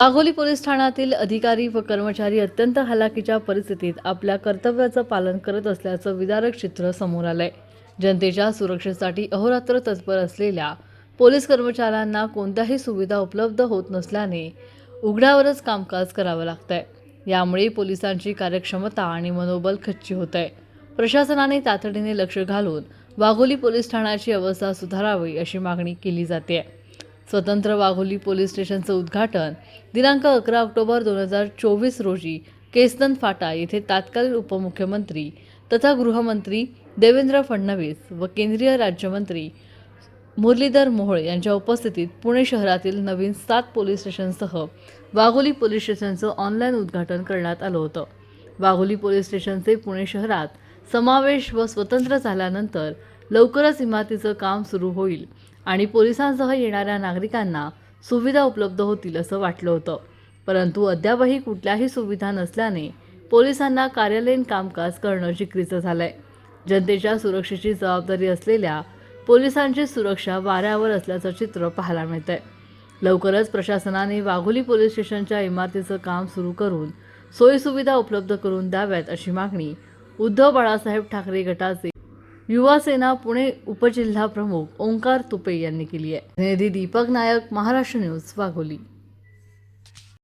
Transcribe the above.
Wagholi police ठाण्यातील अधिकारी व कर्मचारी अत्यंत हलाखीच्या परिस्थितीत आपल्या कर्तव्याचं पालन करत असल्याचं विदारक चित्र समोर आलंय. जनतेच्या सुरक्षेसाठी अहोरात्र तत्पर असलेल्या पोलीस कर्मचाऱ्यांना कोणत्याही सुविधा उपलब्ध होत नसल्याने उघड्यावरच कामकाज करावं लागतंय. यामुळे पोलिसांची कार्यक्षमता आणि मनोबल खच्ची होत आहे प्रशासनाने तातडीने लक्ष घालून वाघोली पोलीस ठाण्याची अवस्था सुधारावी अशी मागणी केली जाते स्वतंत्र वाघोली पोलीस स्टेशनचं उद्घाटन. दिनांक अकरा ऑक्टोबर दोन हजार चोवीस रोजी केसनंद फाटा येथे तत्कालीन उपमुख्यमंत्री तथा गृहमंत्री देवेंद्र फडणवीस व केंद्रीय राज्यमंत्री मुरलीधर मोहोळ यांच्या उपस्थितीत पुणे शहरातील नवीन सात पोलीस स्टेशनसह वाघोली पोलीस स्टेशनचं ऑनलाईन उद्घाटन करण्यात आलं होतं. वाघोली पोलीस स्टेशनचे पुणे शहरात समावेश व स्वतंत्र झाल्यानंतर लवकरच इमारतीचं काम सुरू होईल. आणि पोलिसांसह येणाऱ्या नागरिकांना सुविधा उपलब्ध होतील असं वाटलं होतं. परंतु अद्यापही कुठल्याही सुविधा नसल्याने पोलिसांना कार्यालयीन कामकाज करणं जिक्रीचं झालंय. जनतेच्या सुरक्षेची जबाबदारी असलेल्या पोलिसांची सुरक्षा वाऱ्यावर असल्याचं चित्र पाहायला मिळतंय. लवकरच प्रशासनाने वाघोली पोलीस स्टेशनच्या इमारतीचं काम सुरू करून सोयीसुविधा उपलब्ध करून द्याव्यात अशी मागणी उद्धव बाळासाहेब ठाकरे गटाचे युवा सेना पुणे उपजिल्हा प्रमुख ओंकार तुपे यांनी केली आहे. दीपक नायक महाराष्ट्र न्यूज वाघोली.